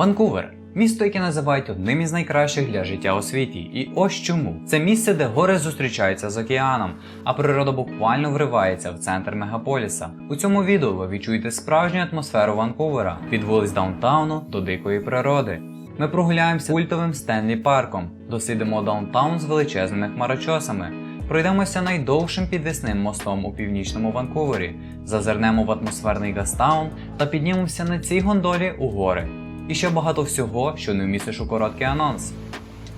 Ванкувер. Місто, яке називають одним із найкращих для життя у світі. І ось чому. Це місце, де гори зустрічаються з океаном, а природа буквально вривається в центр мегаполіса. У цьому відео ви відчуєте справжню атмосферу Ванкувера від вулиць Даунтауну до дикої природи. Ми прогуляємося культовим Стенлі парком, дослідимо даунтаун з величезними хмарочосами, пройдемося найдовшим підвісним мостом у північному Ванкувері, зазирнемо в атмосферний гастаун та піднімемося на цій гондолі у гори. І ще багато всього, що не вмістиш у короткий анонс.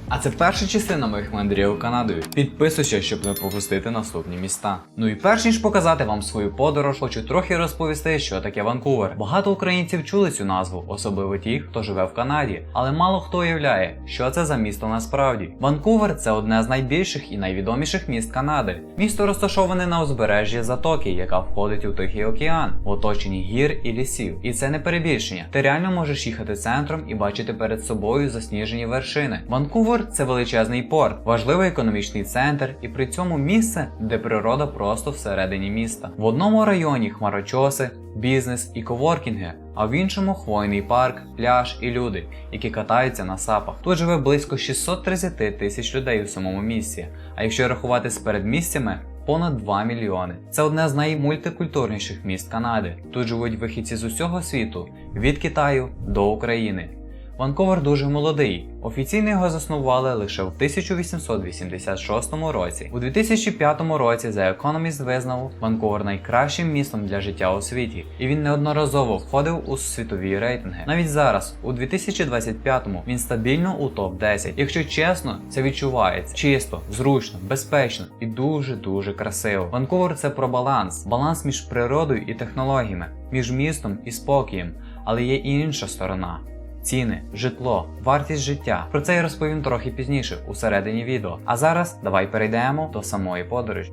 А це перша частина моїх мандрів Канадою. Підписуйся, щоб не пропустити наступні міста. Ну і перш ніж показати вам свою подорож, хочу трохи розповісти, що таке Ванкувер. Багато українців чули цю назву, особливо ті, хто живе в Канаді, але мало хто уявляє, що це за місто насправді. Ванкувер це одне з найбільших і найвідоміших міст Канади. Місто розташоване на узбережжі затоки, яка входить у Тихий океан, в оточенні гір і лісів. І це не перебільшення. Ти реально можеш їхати центром і бачити перед собою засніжені вершини. Ванкувер це величезний порт, важливий економічний центр, і при цьому місце, де природа просто всередині міста. В одному районі хмарочоси, бізнес і коворкінги, а в іншому хвойний парк, пляж і люди, які катаються на сапах. Тут живе близько 630 тисяч людей у самому місті. А якщо рахувати з передмістями, понад 2 мільйони. Це одне з наймультикультурніших міст Канади. Тут живуть вихідці з усього світу, від Китаю до України. Ванковер дуже молодий. Офіційно його заснували лише в 1886 році. У 2005 році The Economist визнав Ванковер найкращим містом для життя у світі, і він неодноразово входив у світові рейтинги. Навіть зараз, у 2025-му, він стабільно у топ 10 Якщо чесно, це відчувається чисто, зручно, безпечно і дуже дуже красиво. Ванковер це про баланс, баланс між природою і технологіями, між містом і спокієм, але є і інша сторона. Ціни, житло, вартість життя. Про це я розповім трохи пізніше у середині відео. А зараз давай перейдемо до самої подорожі.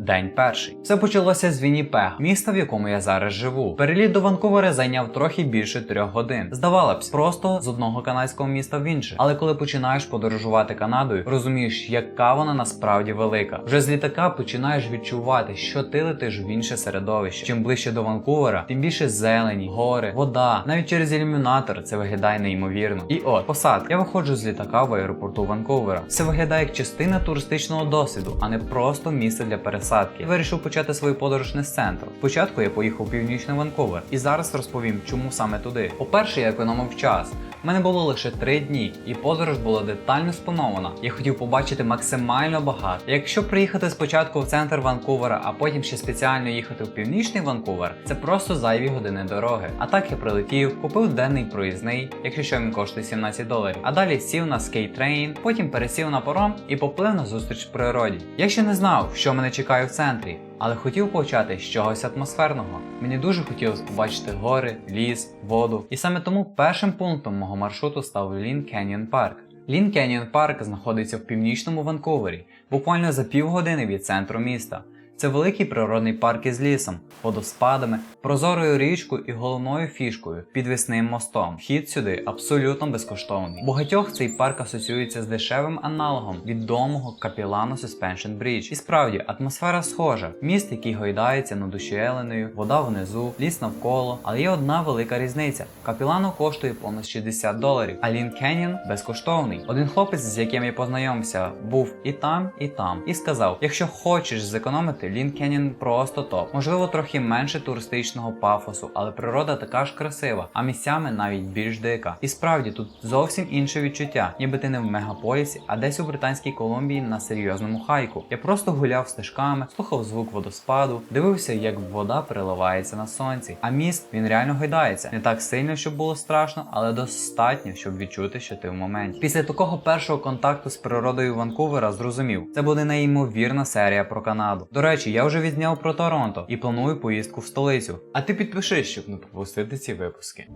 День перший. Все почалося з Вінніпега, міста, в якому я зараз живу. Переліт до Ванкувера зайняв трохи більше трьох годин. Здавалося б, просто з одного канадського міста в інше. Але коли починаєш подорожувати Канадою, розумієш, яка вона насправді велика. Вже з літака починаєш відчувати, що ти летиш в інше середовище. Чим ближче до Ванкувера, тим більше зелені, гори, вода. Навіть через ілюмінатор це виглядає неймовірно. І от посадка. Я виходжу з літака в аеропорту Ванкувера. Це виглядає як частина туристичного досвіду, а не просто місце для пересадки. Я вирішив почати свою подорож не з центру. Спочатку я поїхав у північний Ванкувер, і зараз розповім, чому саме туди. По-перше, я економив час. У мене було лише три дні, і подорож була детально спланована. Я хотів побачити максимально багато. Якщо приїхати спочатку в центр Ванкувера, а потім ще спеціально їхати в північний Ванкувер, це просто зайві години дороги. А так я прилетів, купив денний проїзний, якщо що він коштує 17 доларів. А далі сів на скейтрейн, потім пересів на паром і поплив на зустріч в природі. Я ще не знав, що мене чекає в центрі. Але хотів почати з чогось атмосферного. Мені дуже хотілося побачити гори, ліс, воду. І саме тому першим пунктом мого маршруту став Лін Canyon Парк. Лін Canyon Парк знаходиться в північному Ванкувері, буквально за півгодини від центру міста. Це великий природний парк із лісом, водоспадами, прозорою річкою і головною фішкою підвісним мостом. Вхід сюди абсолютно безкоштовний. Багатьох цей парк асоціюється з дешевим аналогом відомого Capilano Suspension Bridge. І справді атмосфера схожа: міст, який гойдається над ущеленою, вода внизу, ліс навколо. Але є одна велика різниця: Капілано коштує понад 60 доларів, а Лін Кенyon безкоштовний. Один хлопець, з яким я познайомився, був і там, і там, і сказав: якщо хочеш зекономити, Лін просто топ. Можливо, трохи менше туристичного пафосу, але природа така ж красива, а місцями навіть більш дика. І справді тут зовсім інше відчуття, ніби ти не в мегаполісі, а десь у Британській Колумбії на серйозному хайку. Я просто гуляв стежками, слухав звук водоспаду, дивився, як вода переливається на сонці. А міст він реально гойдається. Не так сильно, щоб було страшно, але достатньо, щоб відчути, що ти в моменті. Після такого першого контакту з природою Ванкувера зрозумів, це буде неймовірна серія про Канаду. До речі, я вже відзняв про Торонто і планую поїздку в столицю. А ти підпишись, щоб не пропустити ці випуски.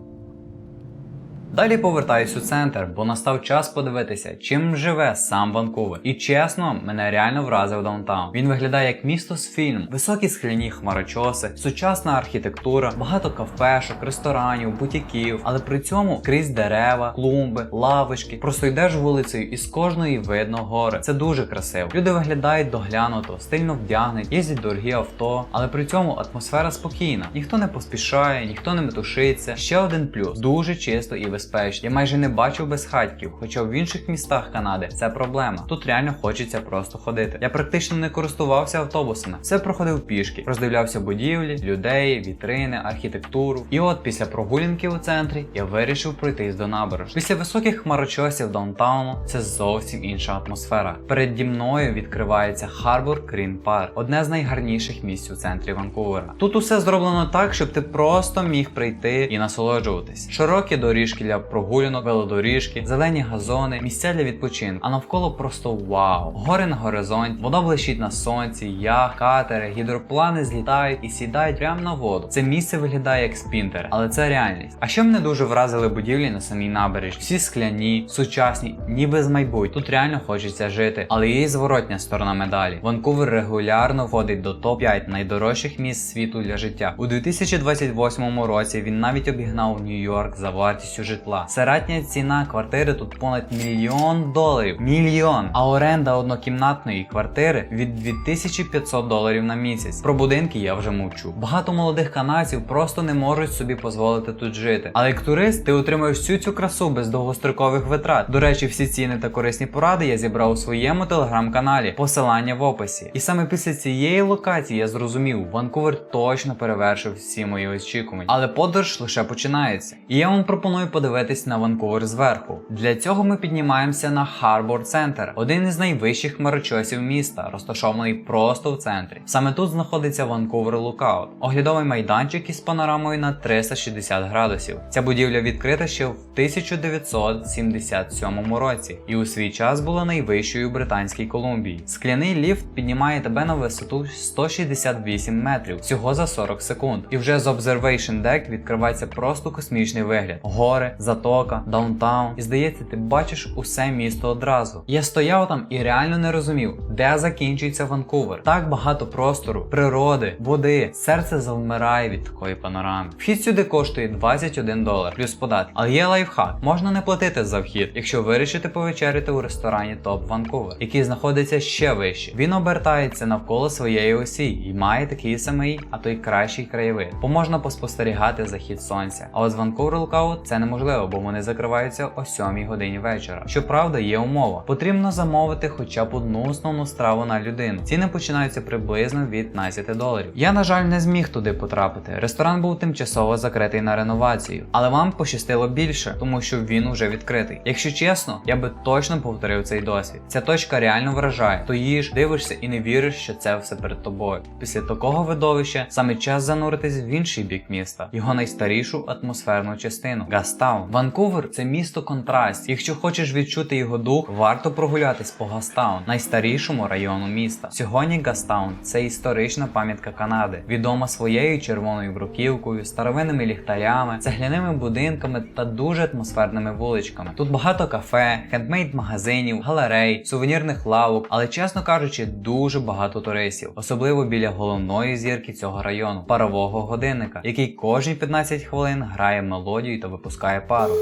Далі повертаюсь у центр, бо настав час подивитися, чим живе сам Ванкувер. І чесно, мене реально вразив даунтаун. Він виглядає як місто з фільму, високі скляні хмарочоси, сучасна архітектура, багато кафешок, ресторанів, бутіків, але при цьому крізь дерева, клумби, лавочки. Просто йдеш вулицею і з кожної видно гори. Це дуже красиво. Люди виглядають доглянуто, стильно вдягнені, їздять дорогі авто, але при цьому атмосфера спокійна. Ніхто не поспішає, ніхто не метушиться. Ще один плюс дуже чисто і безпечно. Я майже не бачив безхатьків, хоча в інших містах Канади це проблема. Тут реально хочеться просто ходити. Я практично не користувався автобусами, все проходив пішки, роздивлявся будівлі, людей, вітрини, архітектуру. І от після прогулянки у центрі я вирішив пройтись до набережної. Після високих хмарочосів даунтауну це зовсім інша атмосфера. Переді мною відкривається Харбор Крін Парк, одне з найгарніших місць у центрі Ванкувера. Тут усе зроблено так, щоб ти просто міг прийти і насолоджуватись. Широкі доріжки для прогулянок, велодоріжки, зелені газони, місця для відпочинку. А навколо просто вау. Гори на горизонті, вода блищить на сонці, яхт, катери, гідроплани злітають і сідають прямо на воду. Це місце виглядає як спінтер, але це реальність. А ще мене дуже вразили будівлі на самій набережні. Всі скляні, сучасні, ніби з майбуть. Тут реально хочеться жити, але є й зворотня сторона медалі. Ванкувер регулярно входить до топ-5 найдорожчих місць світу для життя. У 2028 році він навіть обігнав Нью-Йорк за вартістю житла. Середня ціна квартири тут понад мільйон доларів. Мільйон! А оренда однокімнатної квартири від 2500 доларів на місяць. Про будинки я вже мовчу. Багато молодих канадців просто не можуть собі дозволити тут жити. Але як турист, ти отримаєш всю цю красу без довгострокових витрат. До речі, всі ціни та корисні поради я зібрав у своєму телеграм-каналі. Посилання в описі. І саме після цієї локації я зрозумів, Ванкувер точно перевершив всі мої очікування. Але подорож лише починається. І я вам пропоную подивитись на Ванкувер зверху. Для цього ми піднімаємося на Харбор Центр, один із найвищих хмарочосів міста, розташований просто в центрі. Саме тут знаходиться Ванкувер Лукаут, оглядовий майданчик із панорамою на 360 градусів. Ця будівля відкрита ще в 1977 році і у свій час була найвищою у Британській Колумбії. Скляний ліфт піднімає тебе на висоту 168 метрів всього за 40 секунд. І вже з Observation Deck відкривається просто космічний вигляд: гори, затока, даунтаун. І здається, ти бачиш усе місто одразу. Я стояв там і реально не розумів, де закінчується Ванкувер. Так багато простору, природи, води. Серце завмирає від такої панорами. Вхід сюди коштує 21 долар плюс податки. Але є лайфхак. Можна не платити за вхід, якщо вирішити повечеряти у ресторані Топ Ванкувер, який знаходиться ще вище. Він обертається навколо своєї осі і має такий самий, а то й кращий краєвид. Бо можна поспостерігати захід сонця. А от з Ванкувер Lookout це неможливо, бо вони закриваються о 7 годині вечора. Щоправда, є умова. Потрібно замовити хоча б одну основну страву на людину. Ціни починаються приблизно від 15 доларів. Я, на жаль, не зміг туди потрапити. Ресторан був тимчасово закритий на реновацію, але вам пощастило більше, тому що він уже відкритий. Якщо чесно, я би точно повторив цей досвід. Ця точка реально вражає. Стоїш, дивишся і не віриш, що це все перед тобою. Після такого видовища саме час зануритись в інший бік міста, його найстарішу атмосферну частину Гастаун. Ванкувер це місто контраст. Якщо хочеш відчути його дух, варто прогулятись по Гастаун, найстарішому району міста. Сьогодні Гастаун це історична пам'ятка Канади, відома своєю червоною бруківкою, старовинними ліхтарями, цегляними будинками та дуже атмосферними вуличками. Тут багато кафе, хендмейд магазинів, галерей, сувенірних лавок, але чесно кажучи, дуже багато туристів, особливо біля головної зірки цього району парового годинника, який кожні 15 хвилин грає мелодію та випускає reparam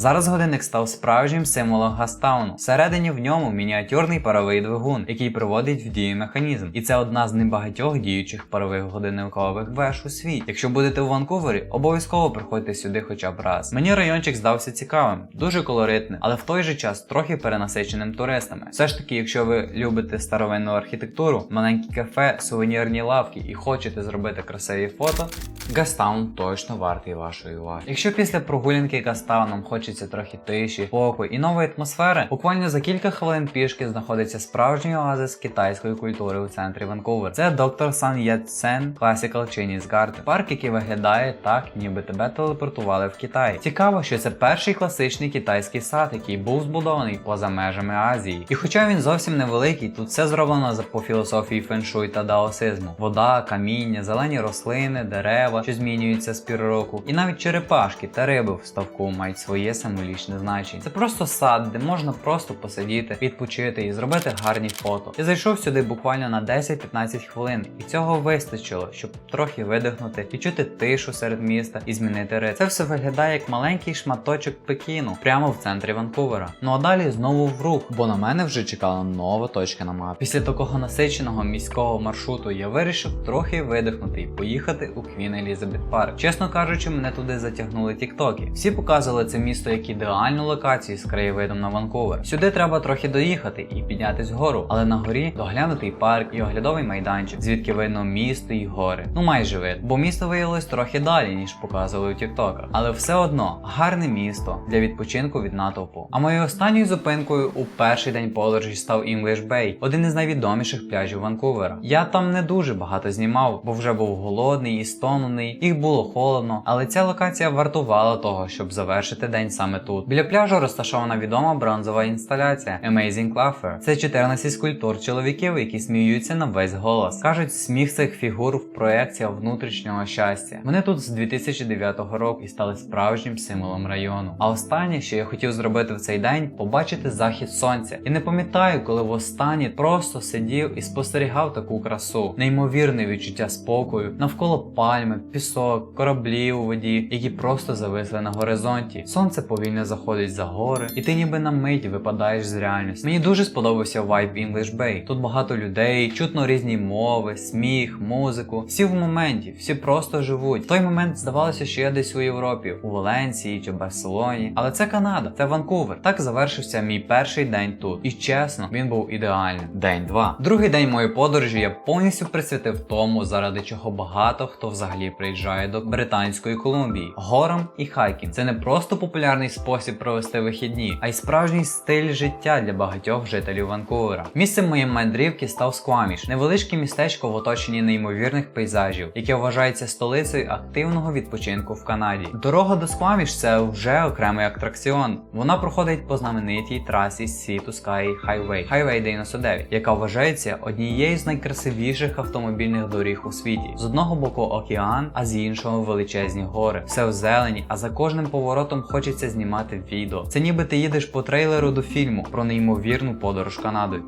Зараз годинник став справжнім символом Гастауну. Всередині в ньому мініатюрний паровий двигун, який приводить в дію механізм. І це одна з небагатьох діючих парових годинникових веж у світі. Якщо будете у Ванкувері, обов'язково приходьте сюди хоча б раз. Мені райончик здався цікавим, дуже колоритним, але в той же час трохи перенасиченим туристами. Все ж таки, якщо ви любите старовинну архітектуру, маленькі кафе, сувенірні лавки і хочете зробити красиві фото, Гастаун точно вартий вашої уваги. Якщо після прогулянки Гастауном хочеться хочеться трохи тиші, спокою і нової атмосфери, буквально за кілька хвилин пішки знаходиться справжній оазис китайської культури у центрі Ванкувер. Це доктор Сан Яцен Classical Chinese Garden. Парк, який виглядає так, ніби тебе телепортували в Китай. Цікаво, що це перший класичний китайський сад, який був збудований поза межами Азії. І хоча він зовсім невеликий, тут все зроблено по філософії феншуй та даосизму: вода, каміння, зелені рослини, дерева, що змінюються з пір року, і навіть черепашки та риби в ставку мають своє символічне значення. Це просто сад, де можна просто посидіти, відпочити і зробити гарні фото. Я зайшов сюди буквально на 10-15 хвилин, і цього вистачило, щоб трохи видихнути, відчути тишу серед міста і змінити ритм. Це все виглядає як маленький шматочок Пекіну, прямо в центрі Ванкувера. Ну а далі знову в рух, бо на мене вже чекала нова точка на мапі. Після такого насиченого міського маршруту я вирішив трохи видихнути і поїхати у Квін Елізабет Парк. Чесно кажучи, мене туди затягнули тіктоки. Всі показували це місто як ідеальну локацію з краєвидом на Ванкувер. Сюди треба трохи доїхати і піднятись вгору, але на горі доглянутий парк і оглядовий майданчик, звідки видно місто і гори. Ну майже вид, бо місто виявилось трохи далі, ніж показували у тіктоках. Але все одно гарне місто для відпочинку від натовпу. А моєю останньою зупинкою у перший день подорожі став English Bay, один із найвідоміших пляжів Ванкувера. Я там не дуже багато знімав, бо вже був голодний і стомлений, їх було холодно, але ця локація вартувала того, щоб завершити день саме тут. Біля пляжу розташована відома бронзова інсталяція Amazing Claffer. Це 14 скульптур чоловіків, які сміються на весь голос. Кажуть, сміх цих фігур в проекція внутрішнього щастя. Вони тут з 2009 року і стали справжнім символом району. А останнє, що я хотів зробити в цей день, побачити захід сонця. І не пам'ятаю, коли востаннє просто сидів і спостерігав таку красу, неймовірне відчуття спокою, навколо пальми, пісок, кораблі у воді, які просто зависли на горизонті. Сонце повільно заходить за гори, і ти ніби на мить випадаєш з реальності. Мені дуже сподобався вайб English Bay. Тут багато людей, чутно різні мови, сміх, музику. Всі в моменті, всі просто живуть. В той момент здавалося, що я десь у Європі, у Валенції чи Барселоні. Але це Канада, це Ванкувер. Так завершився мій перший день тут. І чесно, він був ідеальним. День 2. Другий день моєї подорожі я повністю присвятив тому, заради чого багато хто взагалі приїжджає до Британської Колумбії. Горам і хайкінг. Це не просто популярний спосіб провести вихідні, а й справжній стиль життя для багатьох жителів Ванкувера. Місцем моєї мандрівки став Скваміш, невеличке містечко в оточенні неймовірних пейзажів, яке вважається столицею активного відпочинку в Канаді. Дорога до Скваміш це вже окремий атракціон. Вона проходить по знаменитій трасі Sea to Sky Highway, Highway 99, яка вважається однією з найкрасивіших автомобільних доріг у світі. З одного боку океан, а з іншого величезні гори. Все в зелені, а за кожним поворотом хочеться знімати відео. Це ніби ти їдеш по трейлеру до фільму про неймовірну подорож Канадою.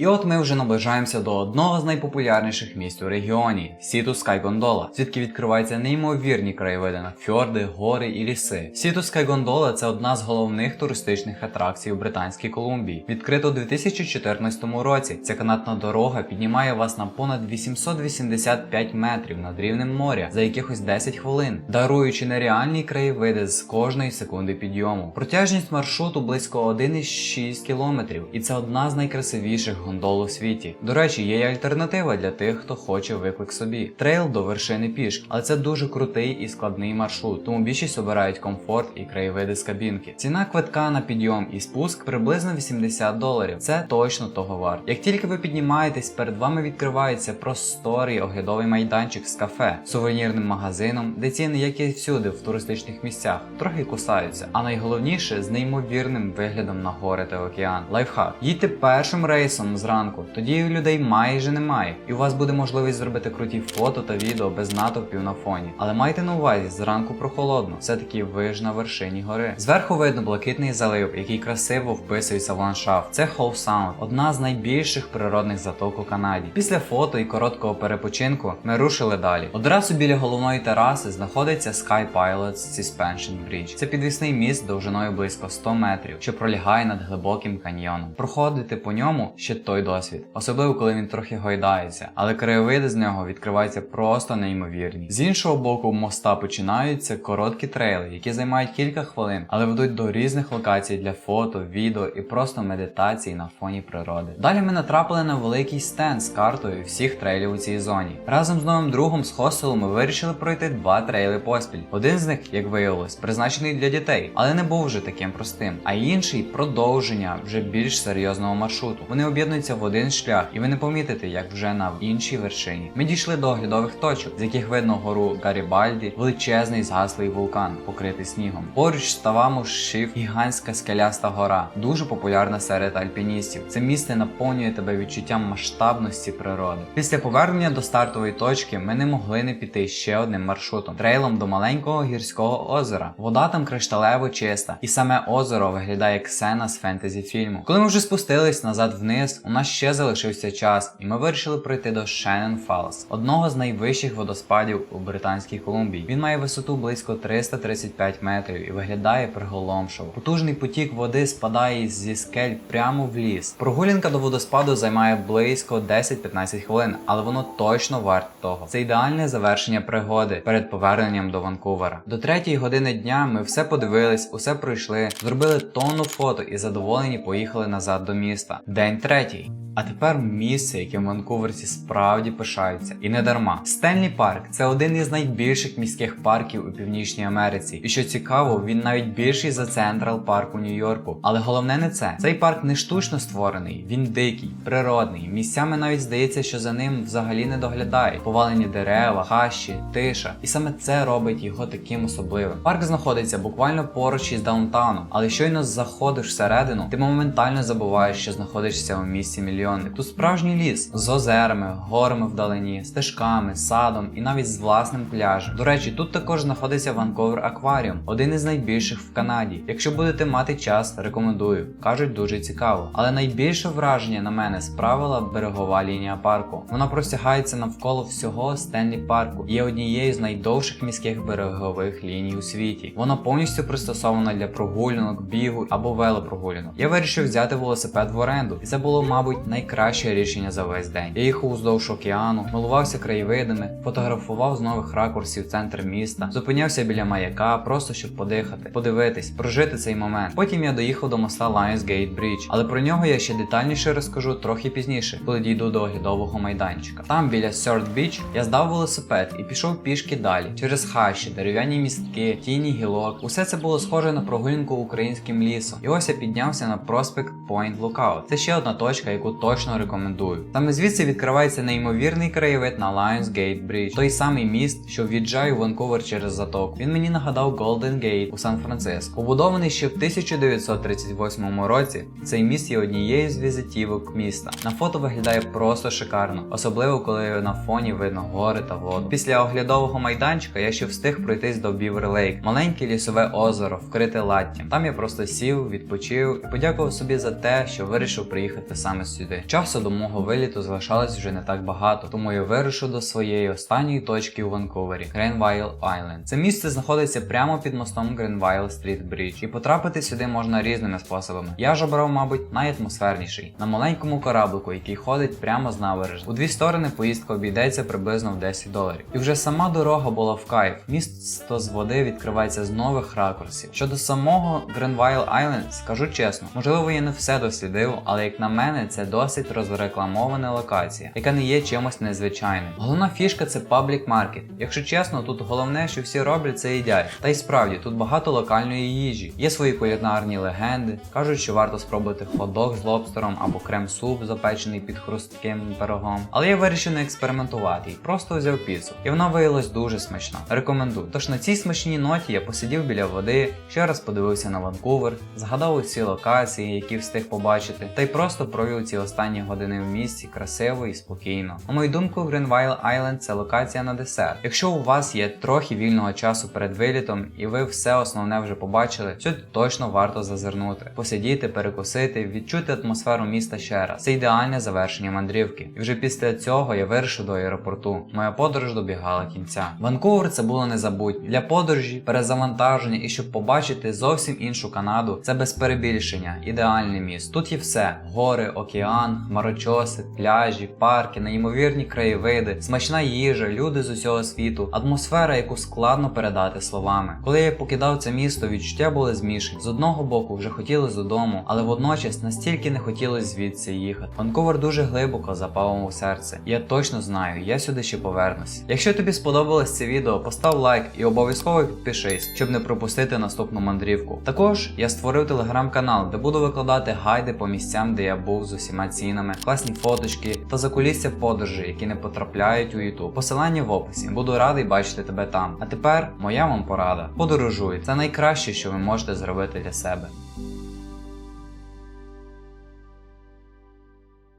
І от ми вже наближаємося до одного з найпопулярніших місць у регіоні Сіту Скай Гондола, звідки відкриваються неймовірні краєвиди на фьорди, гори і ліси. Сіту Скай Гондола це одна з головних туристичних атракцій у Британській Колумбії. Відкрито у 2014 році. Ця канатна дорога піднімає вас на понад 885 метрів над рівнем моря за якихось 10 хвилин, даруючи нереальні краєвиди з кожної секунди підйому. Протяжність маршруту близько 1,6 кілометрів, і це одна з найкрасивіших гондол у світі. До речі, є й альтернатива для тих, хто хоче виклик собі. Трейл до вершини пішки, але це дуже крутий і складний маршрут, тому більшість обирають комфорт і краєвиди з кабінки. Ціна квитка на підйом і спуск приблизно 80 доларів. Це точно того варт. Як тільки ви піднімаєтесь, перед вами відкривається просторий оглядовий майданчик з кафе, сувенірним магазином, де ціни, як і всюди в туристичних місцях, трохи кусаються. А найголовніше з неймовірним виглядом на гори та океан. Лайфхак. Їдьте першим рейсом зранку, тоді людей майже немає, і у вас буде можливість зробити круті фото та відео без натовпів на фоні. Але майте на увазі, зранку прохолодно, все-таки ви ж на вершині гори. Зверху видно блакитний залив, який красиво вписується в ландшафт. Це Howe Sound, одна з найбільших природних заток у Канаді. Після фото і короткого перепочинку ми рушили далі. Одразу біля головної тераси знаходиться Sky Pilots Suspension Bridge. Це підвісний міст довжиною близько 100 метрів, що пролягає над глибоким каньйоном. Проходити по ньому ще покращить той досвід, особливо коли він трохи гойдається, але краєвиди з нього відкриваються просто неймовірні. З іншого боку, моста починаються короткі трейли, які займають кілька хвилин, але ведуть до різних локацій для фото, відео і просто медитації на фоні природи. Далі ми натрапили на великий стенд з картою всіх трейлів у цій зоні. Разом з новим другом з хостелу ми вирішили пройти два трейли поспіль. Один з них, як виявилось, призначений для дітей, але не був вже таким простим. А інший продовження вже більш серйозного маршруту. Вони об'єднуються в один шлях, і ви не помітите, як вже на іншій вершині. Ми дійшли до оглядових точок, з яких видно гору Гарібальді, величезний згаслий вулкан, покритий снігом. Поруч з Таваму Шиф, гігантська скеляста гора, дуже популярна серед альпіністів. Це місце наповнює тебе відчуттям масштабності природи. Після повернення до стартової точки ми не могли не піти ще одним маршрутом трейлом до маленького гірського озера. Вода там кришталево чиста, і саме озеро виглядає як сцена з фентезі фільму. Коли ми вже спустились назад вниз, у нас ще залишився час, і ми вирішили пройти до Shannon Falls, одного з найвищих водоспадів у Британській Колумбії. Він має висоту близько 335 метрів і виглядає приголомшово. Потужний потік води спадає зі скель прямо в ліс. Прогулянка до водоспаду займає близько 10-15 хвилин, але воно точно варт того. Це ідеальне завершення пригоди перед поверненням до Ванкувера. До третьої години дня ми все подивились, усе пройшли, зробили тонну фото і задоволені поїхали назад до міста. День третій. 问。А тепер місце, яким Ванкуверці справді пишаються, і не дарма. Стенлі Парк це один із найбільших міських парків у Північній Америці. І що цікаво, він навіть більший за Централ Парк у Нью-Йорку. Але головне не це. Цей парк не штучно створений, він дикий, природний. Місцями навіть здається, що за ним взагалі не доглядають. Повалені дерева, хащі, тиша. І саме це робить його таким особливим. Парк знаходиться буквально поруч із даунтауном, але щойно заходиш всередину, ти моментально забуваєш, що знаходишся у місті мільйонів. Тут справжній ліс з озерами, горами вдалині, стежками, садом і навіть з власним пляжем. До речі, тут також знаходиться Ванковер Акваріум, один із найбільших в Канаді. Якщо будете мати час, рекомендую. Кажуть, дуже цікаво. Але найбільше враження на мене справила берегова лінія парку. Вона простягається навколо всього Стенлі парку є однією з найдовших міських берегових ліній у світі. Вона повністю пристосована для прогулянок, бігу або велопрогулянок. Я вирішив взяти велосипед в оренду, і це було, мабуть, найкраще рішення за весь день. Я їхав уздовж океану, милувався краєвидами, фотографував з нових ракурсів центр міста, зупинявся біля маяка, просто щоб подихати, подивитись, прожити цей момент. Потім я доїхав до моста Lions Gate Bridge, але про нього я ще детальніше розкажу трохи пізніше, коли дійду до оглядового майданчика. Там біля Third Beach я здав велосипед і пішов пішки далі, через хащі, дерев'яні містки, тіні гілок. Усе це було схоже на прогулянку українським лісом. І ось я піднявся на проспект Point Lookout. Це ще одна точка, яку точно рекомендую. Саме звідси відкривається неймовірний краєвид на Lions Gate Bridge, той самий міст, що в'їжджає у Ванкувер через затоку. Він мені нагадав Golden Gate у Сан-Франциско. Побудований ще в 1938 році. Цей міст є однією з візитівок міста. На фото виглядає просто шикарно, особливо коли на фоні видно гори та воду. Після оглядового майданчика я ще встиг пройтись до Lake, маленьке лісове озеро, вкрите латтям. Там я просто сів, відпочив і подякував собі за те, що вирішив приїхати саме сюди. Часу до мого виліту залишалось вже не так багато, тому я вирушив до своєї останньої точки у Ванкувері Гренвайл Айленд. Це місце знаходиться прямо під мостом Гренвайл Стріт Брідж, і потрапити сюди можна різними способами. Я ж обрав, мабуть, найатмосферніший на маленькому кораблику, який ходить прямо з набережної. У дві сторони поїздка обійдеться приблизно в 10 доларів. І вже сама дорога була в кайф. Місто з води відкривається з нових ракурсів. Щодо самого Гренвайл Айленд, скажу чесно, можливо, я не все дослідив, але як на мене, це досить розрекламована локація, яка не є чимось незвичайним. Головна фішка це паблік маркет. Якщо чесно, тут головне, що всі роблять, це їдять. Та й справді тут багато локальної їжі. Є свої кулінарні легенди. Кажуть, що варто спробувати хот-дог з лобстером або крем-суп, запечений під хрустким пирогом. Але я вирішив не експериментувати і просто взяв піцу. І вона виявилась дуже смачна. Рекомендую. Тож на цій смачній ноті я посидів біля води, ще раз подивився на Ванкувер, згадав усі локації, які встиг побачити, та й просто провів ці останні години в місті красиво і спокійно. На мою думку, Грінвайл Айленд це локація на десерт. Якщо у вас є трохи вільного часу перед вилітом і ви все основне вже побачили, сюди точно варто зазирнути, посидіти, перекусити, відчути атмосферу міста ще раз. Це ідеальне завершення мандрівки. І вже після цього я вирішив до аеропорту. Моя подорож добігала кінця. Ванкувер це було незабутньо. Для подорожі, перезавантаження і щоб побачити зовсім іншу Канаду, це без перебільшення, ідеальне місто. Тут є все: гори, океан океан, хмарочоси, пляжі, парки, неймовірні краєвиди, смачна їжа, люди з усього світу, атмосфера, яку складно передати словами. Коли я покидав це місто, відчуття були змішані. З одного боку вже хотілося додому, але водночас настільки не хотілося звідси їхати. Ванкувер дуже глибоко запав у серце. Я точно знаю, я сюди ще повернусь. Якщо тобі сподобалось це відео, постав лайк і обов'язково підпишись, щоб не пропустити наступну мандрівку. Також я створив телеграм-канал, де буду викладати гайди по місцям, де я був з усіма цінами, класні фоточки та закулісся подорожі, які не потрапляють у YouTube. Посилання в описі. Буду радий бачити тебе там. А тепер моя вам порада. Подорожуй. Це найкраще, що ви можете зробити для себе.